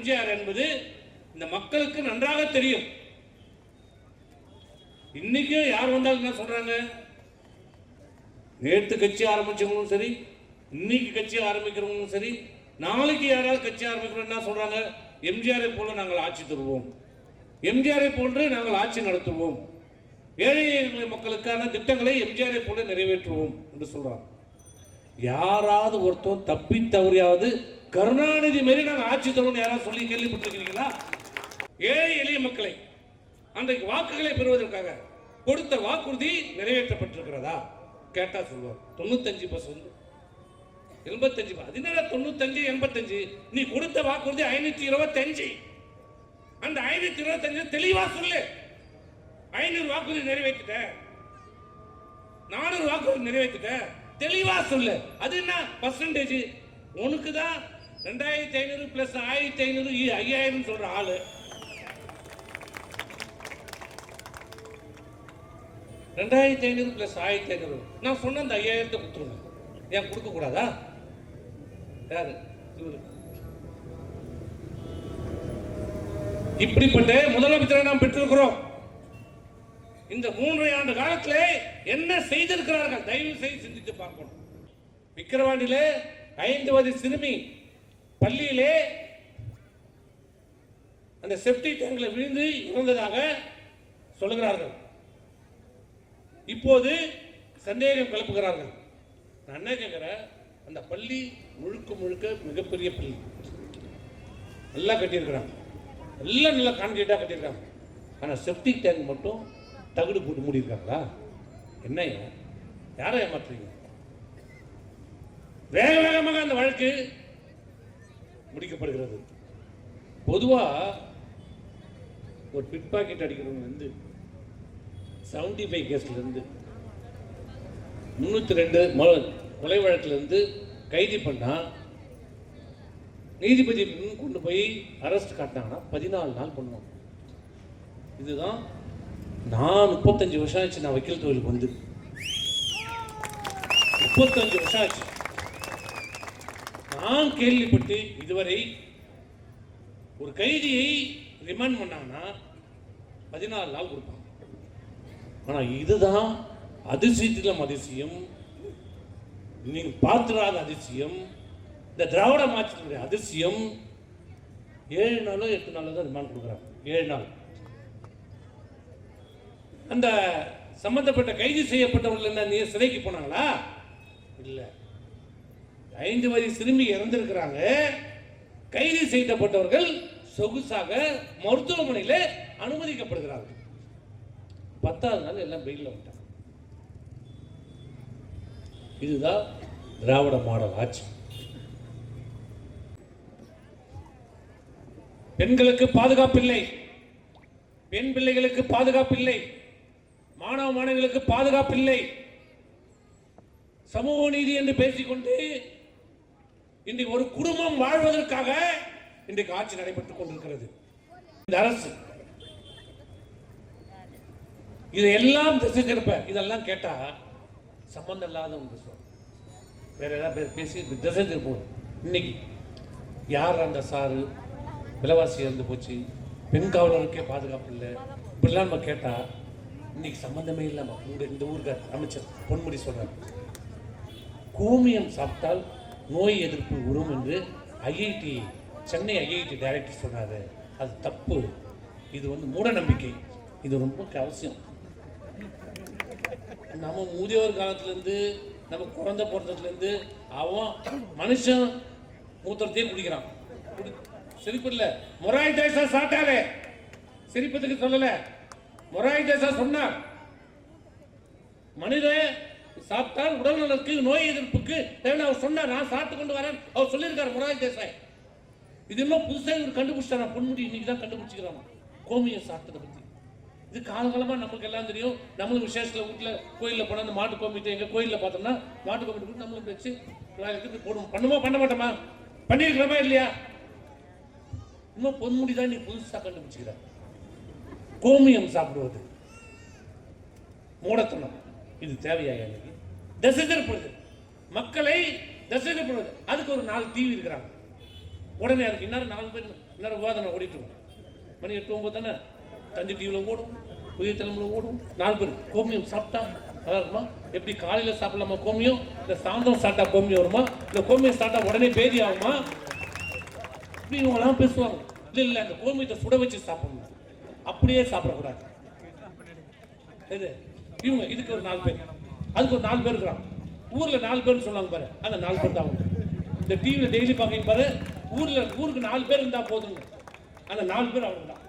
எம்ஜிஆர் என்பது இந்த மக்களுக்கு நன்றாக தெரியும். இன்னைக்கும் யார் வந்தாலும் என்ன சொல்றாங்க? நேற்று கட்சி ஆரம்பிச்சவங்களும் சரி இன்னைக்கு கட்சி ஆரம்பிக்கிறவங்களும் சரி நாளைக்கு யாராவது கட்சி ஆரம்பிக்கிறோம் என்ன சொல்றாங்க? எம்ஜிஆரை போல நாங்கள் ஆட்சி தருவோம். எம்ஜிஆரை போன்று நாங்கள் ஆட்சி நடத்துவோம். ஏழை மக்களுக்கான திட்டங்களை எம்ஜிஆரை போல நிறைவேற்றுவோம் என்று சொல்றாங்க. யாராவது ஒருத்தன் தப்பி தவறியாவது கருணாநிதி மாரி நாங்கள் ஆட்சி தருவோம் யாராவது சொல்லி கேள்விப்பட்டிருக்கிறீங்களா ஏழை எளிய மக்களை அன்றைக்கு வாக்குகளை பெறுவதற்காக கொடுத்த வாக்குறுதி நிறைவேற்றப்பட்டிருக்கிறதா? கேட்டா சொல்லுவார். தொண்ணூத்தஞ்சு பர்சன்ட் எண்பத்தஞ்சு அதனால தொண்ணூத்தஞ்சு எண்பத்தஞ்சு? நீ கொடுத்த வாக்குறுதி ஐநூத்தி இருபத்தஞ்சு. அந்த ஐநூத்தி இருபத்தஞ்சு தெளிவா சொல்லு. ஐநூறு வாக்குறுதி நிறைவேற்றிட்ட. நானூறு வாக்குறுதி நிறைவேற்றிட்ட. தெளிவா சொல்லு. அது என்ன பர்சன்டேஜ் உனக்கு தான் ரெண்டாயிரத்தி ஐநூறு பிளஸ் ஆயிரத்தி ஐநூறு ஐயாயிரம் சொல்ற ஆளு. ரெண்டாயிரத்தி ஐநூறு பிளஸ் ஆயிரத்தி ஐநூறு. நான் சொன்ன அந்த ஐயாயிரத்தை கொடுத்துருங்க. ஏன் கொடுக்க கூடாதா? யாரு? இவரு. இப்படிப்பட்ட முதலமைச்சரை நாம் பெற்றிருக்கிறோம். இந்த மூன்றரை ஆண்டு காலத்தில் என்ன செய்திருக்கிறார்கள்? தயவு செய்து சிந்தித்து பார்க்கணும். விக்கிரவாண்டியிலே ஐந்து வயது சிறுமி பள்ளியிலே அந்த செப்டி டேங்கில் விழுந்து இறந்ததாக சொல்லுகிறார்கள். இப்போது சந்தேகம் கிளப்புகிறார்கள். நான் என்ன கேட்குறேன்? அந்த பள்ளி முழுக்க முழுக்க மிகப்பெரிய பள்ளி. நல்லா கட்டியிருக்கிறாங்க எல்லாம் நல்லா கான்கிரீட்டாக கட்டியிருக்காங்க ஆனால் செப்டிக் டேங்க் மட்டும் தகுடு போட்டு மூடியிருக்காங்களா? என்ன யாரை ஏமாற்றுறீங்க வேக வேகமாக அந்த வழக்கு முடிக்கப்படுகிறது பொதுவாக ஒரு பிட் பாக்கெட் அடிக்கிறவங்க வந்து செவன்டி ஃபைவ் கேஸ்லேருந்து முந்நூற்றி ரெண்டு கொலை வழக்கிலேருந்து கைது பண்ணால் நீதிபதி முன் கொண்டு போய் அரெஸ்ட் காட்டினாங்கன்னா பதினாலு நாள் பண்ணுவாங்க இதுதான் நான் முப்பத்தஞ்சு வருஷம் ஆச்சு நான் வக்கீல் தொழிலுக்கு வந்து. முப்பத்தஞ்சு வருஷம் ஆச்சு. நான் கேள்விப்பட்டு இதுவரை ஒரு கைதியை ரிமாண்ட் பண்ணாங்கன்னா பதினாறு நாள் கொடுப்பாங்க. ஆனால் இதுதான் அதிசயத்திலும் அதிசயம் நீங்கள் பார்த்துடாத அதிசயம் இந்த திராவிட மாற்றத்தினுடைய அதிசயம் ஏழு நாளோ எட்டு நாளோ தான் ரிமாண்ட் கொடுக்குறாங்க. ஏழு நாள். அந்த சம்பந்தப்பட்ட கைது செய்யப்பட்டவர்கள் என்ன சிறைக்கு போனாங்களா? இல்லை. ஐந்து வயது சிறுமி இறந்திருக்கிறாங்க. கைது செய்யப்பட்டவர்கள் சொகுசாக மருத்துவமனையில் அனுமதிக்கப்படுகிறார்கள். பத்தாவது நாள் எல்லாம் பெயிலில் விட்டாங்க இதுதான் திராவிட மாடல் ஆட்சி. பெண்களுக்கு பாதுகாப்பில்லை. பெண் பிள்ளைகளுக்கு பாதுகாப்பில்லை. மாணவ மாணவிகளுக்கு பாதுகாப்பில்லை. சமூக நீதி என்று பேசிக்கொண்டு இன்றைக்கு ஒரு குடும்பம் வாழ்வதற்காக இன்றைக்கு ஆட்சி நடைபெற்றுக் கொண்டிருக்கிறது. இந்த அரசு. இதையெல்லாம் திசை இதெல்லாம் கேட்டா சம்பந்தம் இல்லாத ஒன்று வேற ஏதாவது பேர் பேசி இது திசை திருப்போம் இன்னைக்கு யார் அந்த சாரு? விலைவாசி இறந்து போச்சு. பெண் காவலருக்கே பாதுகாப்பு இல்லை. இப்படிலாம் நம்ம கேட்டா இன்னைக்கு சம்பந்தமே இல்லாம உங்க இந்த ஊருக்கு அமைச்சர் பொன்முடி சொல்றாரு. கோமியம் சாப்பிட்டால் நோய் எதிர்ப்பு உரும் என்று ஐஐடி சென்னை ஐஐடி டைரக்டர் சொன்னார். அது தப்பு. இது வந்து மூட நம்பிக்கை இது ரொம்ப அவசியம் நம்ம முதியோர் காலத்துலேருந்து நம்ம குழந்த பிறந்ததுலேருந்து அவன் மனுஷன் மூத்திரத்தையே குடிக்கிறான் குடி சிரிப்பு இல்லை மொராய் தேசா சாட்டாலே சிரிப்பதுக்கு சொல்லலை. மொராய் தேசா சொன்னார். மனிதன் சாப்பிட்டால் உடல் நலனுக்கு நோய் எதிர்ப்புக்கு தேவையான அவர் சொன்னார் நான் சாப்பிட்டு கொண்டு வரேன். அவர் சொல்லியிருக்காரு மொராய் தேசாய். இது இன்னும் புதுசாக இவர் கண்டுபிடிச்சாரா பொன்முடி இன்னைக்கு தான் கண்டுபிடிச்சிக்கிறான் கோமியை சாப்பிட்டதை பற்றி இது காலகாலமாக நம்மளுக்கு எல்லாம் தெரியும். நம்மளும் விசேஷத்தில் வீட்டில் கோயிலில் போனால் அந்த மாட்டு கோமிட்டு எங்கள் கோயிலில் பார்த்தோம்னா மாட்டு கோமிட்டு கூட நம்மளும் வச்சு விநாயகருக்கு போடுவோம். பண்ணுமா பண்ண மாட்டோமா? பண்ணிருக்கிறோமா இல்லையா? இன்னும் பொன்முடி தான் நீ புதுசாக கண்டுபிடிச்சிக்கிற கோமியம் சாப்பிடுவது. மூடத்தனம். இது தேவையா எனக்கு? திசை மக்களை திசை அதுக்கு ஒரு நாலு டிவி இருக்கிறாங்க. உடனே அதுக்கு இன்னும் நாலு பேர் இன்னொரு விவாதம் ஓடிட்டு மணி எட்டு ஒன்பது தானே? தஞ்சை டிவியில் ஓடும் புதிய தலைமுறை ஓடும். நாலு பேர் கோமியம் சாப்பிட்டா நல்லா இருக்குமா? எப்படி காலையில் சாப்பிடலாமா கோமியம்? இல்லை சாயந்தரம் சாப்பிட்டா கோமியம் வருமா? இல்லை கோமியம் சாப்பிட்டா உடனே பேதி ஆகுமா? இப்படி இவங்கெல்லாம் பேசுவாங்க. இல்லை இல்லை அந்த கோமியத்தை சுட வச்சு சாப்பிடணும். அப்படியே சாப்பிடக்கூடாது. இது இவங்க இதுக்கு ஒரு நாலு பேர். அதுக்கு ஒரு நாலு பேர் இருக்கிறான் ஊரில் நாலு பேர் சொன்னாங்க பாரு. அந்த நாலு பேர் தான் அவங்க. இந்த டிவியில் டெய்லி பார்க்கறீங்க பாரு. ஊரில் ஊருக்கு நாலு பேர் இருந்தால் போதுங்க. அந்த நாலு பேர் அவங்க தான்